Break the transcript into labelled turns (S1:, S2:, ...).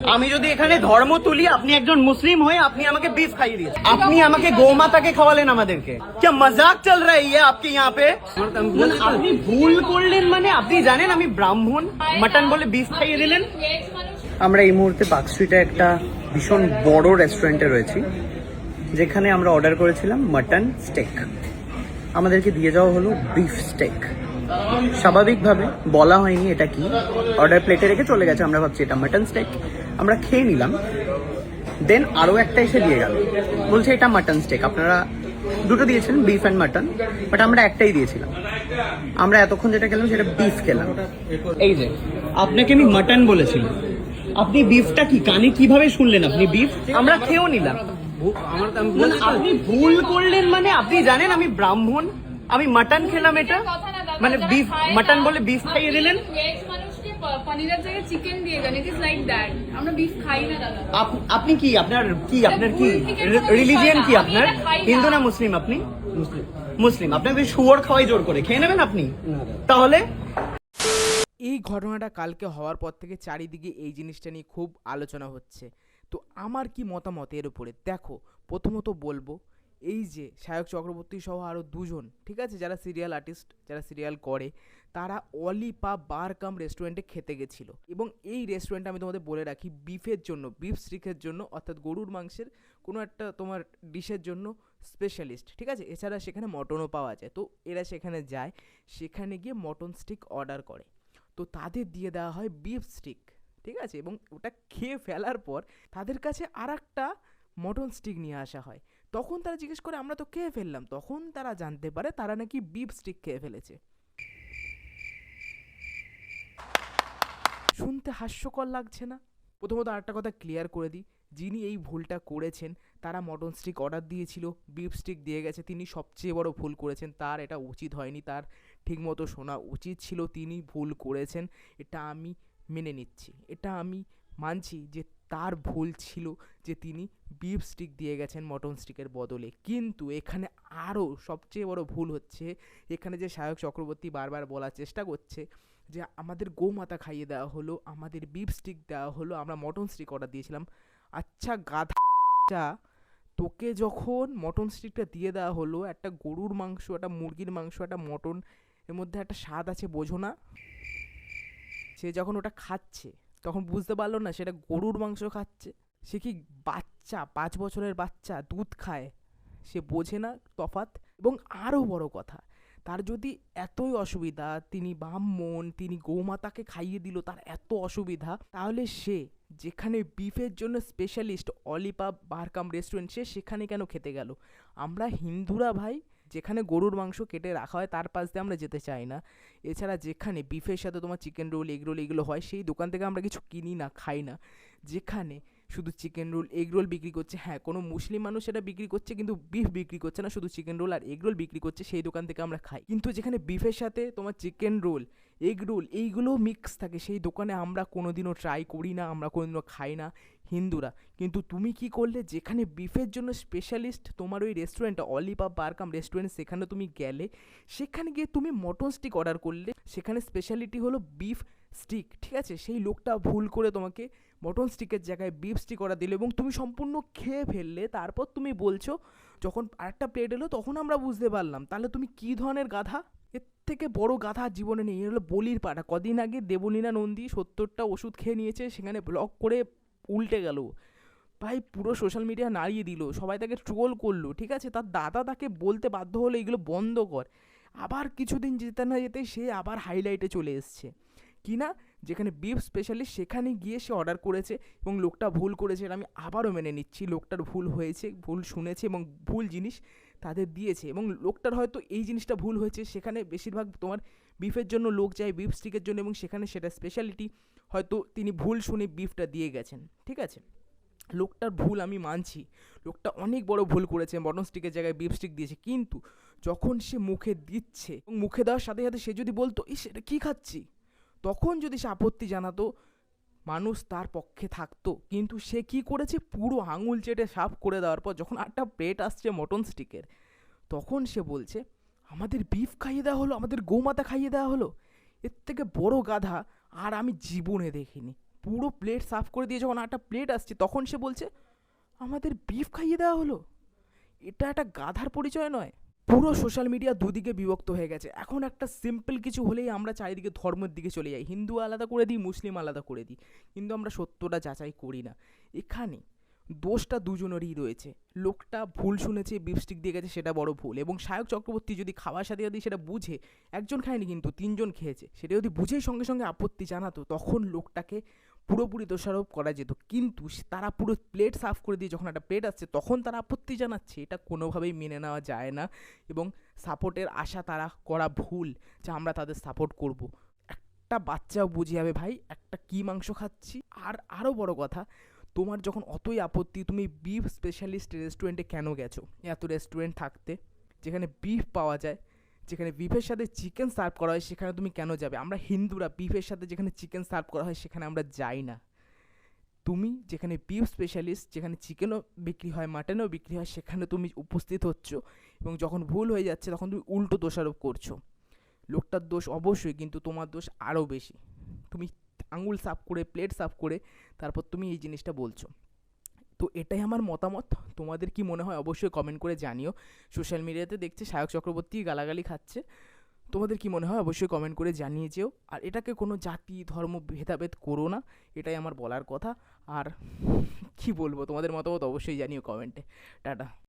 S1: আমি যদি এখানে ধর্ম তুলি আপনি একজন মুসলিম হয়ে আপনি আমাকে বিফ খাইয়ে দিয়েছেন আপনি আমাকে গোমাতাকে খাওয়ালেন আমাদেরকে কে মজাক চল রা है आपके यहाँ पे আপনি ভুল করলেন মানে আপনি জানেন আমি ব্রাহ্মণ মাটন বলে বিফ খাইয়ে দিলেন আমরা এই মুহূর্তে পার্ক স্ট্রিটে একটা ভীষণ বড় রেস্টুরেন্টে রয়েছি যেখানে আমরা অর্ডার করেছিলাম মাটন স্টেক আমাদেরকে দিয়ে যাওয়া হলো বিফ স্টেক স্বাভাবিকভাবে বলা হয়নি এটা কি অর্ডার প্লেটে রেখে চলে গেছে আমরা ভাবছি এটা মাটন স্টেক আমরা খেয়ে নিলাম। দেন আরও একটা এসে দিয়ে গেল। বলছে এটা মাটন স্টেক আপনারা দুটো দিয়েছেন বিফ অ্যান্ড মাটন বাট আমরা একটাই দিয়েছিলাম। আমরা এতক্ষণ যেটা খেলাম সেটা বিফ খেলাম। এই যে আপনাকে আমি মাটন বলেছিলাম আপনি বিফটা কি কানে কীভাবে শুনলেন আপনি বিফ আমরা খেয়েও নিলাম। না, আপনি ভুল করলেন মানে আপনি জানেন আমি ব্রাহ্মণ আমি মাটন খেলাম এটা? মানে বিফ মাটন বলে বিফ খাইয়ে দিলেন?
S2: পনিরের জায়গায় চিকেন দিয়ে দেন ইট ইজ লাইক দ্যাট আমরা বিফ খাই না দাদা।
S1: আপনি কি আপনার কি আপনার কি রিলিজিয়ান কি আপনার। হিন্দু না মুসলিম আপনি? মুসলিম। আপনাকে শুয়োর খাওয়াই জোর করে। খেয়ে নেবেন আপনি? তাহলে?
S3: এই ঘটনাটা কালকে হওয়ার পর থেকে চারিদিকে এই জিনিসটা নিয়ে খুব আলোচনা হচ্ছে। তো আমার কি মতামত এর উপরে? দেখো প্রথমত বলব এই যে সায়ক চক্রবর্তী সহ আরও দুজন, ঠিক আছে? যারা সিরিয়াল আর্টিস্ট যারা সিরিয়াল করে, তারা অলিপা বার কাম রেস্টুরেন্টে খেতে গেছিল। এবং এই রেস্টুরেন্টটা আমি তোমাদের বলে রাখি বিফের জন্য বিফ স্টিকের জন্য, অর্থাৎ গরুর মাংসের কোনো একটা তোমার ডিশের জন্য স্পেশালিস্ট ঠিক আছে? এছাড়া সেখানে মটনও পাওয়া যায়। তো এরা সেখানে যায়, সেখানে গিয়ে মটন স্টিক অর্ডার করে। তো তাদের দিয়ে দেওয়া হয় বিফ স্টিক ঠিক আছে? এবং ওটা খেয়ে ফেলার পর তাদের কাছে আর একটা মটন স্টিক নিয়ে আসা হয়। তখন তারা জিজ্ঞেস করে, আমরা তো খেয়ে ফেললাম। তখন তারা জানতে পারে তারা নাকি বিফ স্টিক খেয়ে ফেলেছে। শুনতে হাস্যকর লাগছে না? প্রথমত আরেকটা কথা ক্লিয়ার করে দিই। যিনি এই ভুলটা করেছেন, তারা মটন স্টিক অর্ডার দিয়েছিল বিফ স্টিক দিয়ে গেছে। তিনি সবচেয়ে বড় ভুল করেছেন, তার এটা উচিত হয়নি, তার ঠিকমতো শোনা উচিত ছিল, তিনি ভুল করেছেন, এটা আমি মেনে নিচ্ছি, এটা আমি মানছি যে তার ভুল ছিল যে তিনি বিফ স্টিক দিয়ে গেছেন মটন স্টিকের বদলে। কিন্তু এখানে আরও সবচেয়ে বড় ভুল হচ্ছে, এখানে যে সায়ক চক্রবর্তী বারবার বলার চেষ্টা করছে যে আমাদের গোমাতা খাইয়ে দেওয়া হলো, আমাদের বিফ স্টিক দেওয়া হলো, আমরা মটন স্টিক অর্ডার দিয়েছিলাম। আচ্ছা গাধা তোকে যখন মটন স্টিকটা দিয়ে দেওয়া হলো, একটা গরুর মাংস, একটা মুরগির মাংস, একটা মটন এর মধ্যে একটা স্বাদ আছে বোঝো না? সে যখন ওটা খাচ্ছে তখন বুঝতে পারল না সেটা গরুর মাংস খাচ্ছে। সে কি বাচ্চা, পাঁচ বছরের বাচ্চা, দুধ খায়? সে বোঝে না তফাৎ। এবং আরও বড় কথা, তার যদি এতই অসুবিধা, তিনি ব্রাহ্মণ, তিনি গৌমাতাকে খাইয়ে দিল, তার এত অসুবিধা, তাহলে সে যেখানে বিফের জন্য স্পেশালিস্ট অলিপা বারকাম রেস্টুরেন্ট সে সেখানে কেন খেতে গেল? আমরা হিন্দুরা ভাই, যেখানে গরুর মাংস কেটে রাখা হয় তার পাশ দিয়ে আমরা যেতে চাই না। এছাড়া যেখানে বিফের সাথে তোমার চিকেন রোল এগ রোল এগুলো হয়, সেই দোকান থেকে আমরা কিছু কিনি না, খাই না। যেখানে শুধু চিকেন রোল এগ রোল বিক্রি করছে। হ্যাঁ কোনো মুসলিম মানুষ সেটা বিক্রি করছে, কিন্তু বিফ বিক্রি করছে না। শুধু চিকেন রোল আর এগ রোল বিক্রি করছে, সেই দোকান থেকে আমরা খাই। কিন্তু যেখানে বিফের সাথে তোমার চিকেন রোল এগ রোল এইগুলো মিক্স থাকে, সেই দোকানে আমরা কোনোদিনও ট্রাই করি না, আমরা কোনোদিনও খাই না হিন্দুরা। কিন্তু তুমি কি করলে? যেখানে বিফের জন্য স্পেশালিস্ট তোমার ওই রেস্টুরেন্ট অলিপা বারকাম রেস্টুরেন্ট সেখানে তুমি গেলে, সেখানে গিয়ে তুমি মটন স্টিক অর্ডার করলে, সেখানে স্পেশালিটি হলো বিফ স্টিক ঠিক আছে? সেই লোকটা ভুল করে তোমাকে মটন স্টিকের জায়গায় বিফ স্টিক অর্ডার দিল এবং তুমি সম্পূর্ণ খেয়ে ফেললে। তারপর তুমি বলছো, যখন আরেকটা প্লেট এলো, তখন আমরা বুঝতে পারলাম। তাহলে তুমি কী ধরনের গাধা? এর থেকে বড় গাধা জীবনে নেই। হলো বলির পাটা কদিন আগে দেবলীনা নন্দী সত্তরটা ওষুধ খেয়ে নিয়েছে, সেখানে ব্লক করে উল্টে গেল। ভাই, পুরো সোশ্যাল মিডিয়া নাড়িয়ে দিল। সবাই তাকে ট্রোল করল, ঠিক আছে? তার দাদা তাকে বলতে বাধ্য হলো, এগুলো বন্ধ কর। আবার কিছুদিন যেতে না যেতে সে আবার হাইলাইটে চলে এসছে। কি না যেখানে বিফ স্পেশালিস্ট সেখানে গিয়ে সে অর্ডার করেছে এবং লোকটা ভুল করেছে আমি আবারও মেনে নিচ্ছি। লোকটার ভুল হয়েছে, ভুল শুনেছে এবং ভুল জিনিস তাদের দিয়েছে এবং লোকটার হয়তো এই জিনিসটা ভুল হয়েছে, সেখানে বেশিরভাগ তোমার বিফের জন্য লোক যায় বিফ স্টিকের জন্য এবং সেখানে সেটা স্পেশালিটি হয়তো তিনি ভুল শুনে বিফটা দিয়ে গেছেন, ঠিক আছে? লোকটার ভুল আমি মানছি, লোকটা অনেক বড় ভুল করেছে মটন স্টিকের জায়গায় বিফ স্টিক দিয়েছে, কিন্তু যখন সে মুখে দিচ্ছে মুখে দেওয়ার সাথে সাথে সে যদি বলতো, ইস, এটা কী খাচ্ছি? তখন যদি সে আপত্তি জানাতো, মানুষ তার পক্ষে থাকতো। কিন্তু সে কি করেছে? পুরো আঙুল চেটে সাফ করে দেওয়ার পর যখন একটা প্লেট আসছে মটন স্টিকের, তখন সে বলছে, আমাদের বিফ খাইয়ে দেওয়া হলো, আমাদের গোমাতা খাইয়ে দেওয়া হলো। এর থেকে বড় গাধা আর আমি জীবনে দেখিনি। পুরো প্লেট সাফ করে দিয়ে যখন একটা প্লেট আসছে, তখন সে বলছে, আমাদের বিফ খাইয়ে দেওয়া হলো? এটা একটা গাধার পরিচয় নয়। পুরো সোশ্যাল মিডিয়া দুদিকে বিভক্ত হয়ে গেছে। এখন একটা সিম্পল কিছু হলেই আমরা চারিদিকে ধর্মের দিকে চলে যাই। হিন্দু আলাদা করে দিই, মুসলিম আলাদা করে দিই। কিন্তু আমরা সত্যটা যাচাই করি না। এখানে দোষটা দুজনেরই রয়েছে। লোকটা ভুল শুনেছে বিপস্টিক দিয়ে গেছে, সেটা বড় ভুল। এবং সায়ক চক্রবর্তী যদি খাওয়ার সাথে যদি সেটা বুঝে, একজন খায়নি কিন্তু তিনজন খেয়েছে, সেটা যদি বুঝেই সঙ্গে সঙ্গে আপত্তি জানাতো, তখন লোকটাকে পুরোপুরি দোষারোপ করা যেত। কিন্তু তারা পুরো প্লেট সাফ করে দিয়ে যখন একটা প্লেট আসছে, তখন তারা আপত্তি জানাচ্ছে। এটা কোনোভাবেই মেনে নেওয়া যায় না এবং সাপোর্টের আশা তারা করা ভুল যে আমরা তাদের সাপোর্ট করব। একটা বাচ্চাও বুঝে যাবে, ভাই, একটা কী মাংস খাচ্ছি? আর আরও বড় কথা, তোমার যখন অতই আপত্তি, তুমি বিফ স্পেশালিস্ট রেস্টুরেন্টে কেন গেছো? এত রেস্টুরেন্ট থাকতে, যেখানে বিফ পাওয়া যায় যেখানে বিফের সাথে চিকেন সার্ভ করা হয়, সেখানে তুমি কেন যাবে? আমরা হিন্দুরা বিফের সাথে যেখানে চিকেন সার্ভ করা হয়, সেখানে আমরা যাই না। তুমি যেখানে বিফ স্পেশালিস্ট যেখানে চিকেনও বিক্রি হয় মাটনও বিক্রি হয়, সেখানে তুমি উপস্থিত হচ্ছ এবং যখন ভুল হয়ে যাচ্ছে, তখন তুমি উল্টো দোষারোপ করছ। লোকটার দোষ অবশ্যই, কিন্তু তোমার দোষ আরও বেশি। তুমি আঙুল সাফ করে প্লেট সাফ করে, তারপর তুমি এই জিনিসটা বলছো। তো এটাই আমার মতামত। তোমাদের কি মনে হয় অবশ্যই কমেন্ট করে জানিও। সোশ্যাল মিডিয়াতে দেখছে সায়ক চক্রবর্তী গালাগালি খাচ্ছে। তোমাদের কি মনে হয় অবশ্যই কমেন্ট করে জানিয়ে যেও। আর এটাকে কোনো জাতি, ধর্ম, ভেদাভেদ করো না। এটাই আমার বলার কথা। আর কি বলব, তোমাদের মতামত অবশ্যই জানিও কমেন্টে টাটা।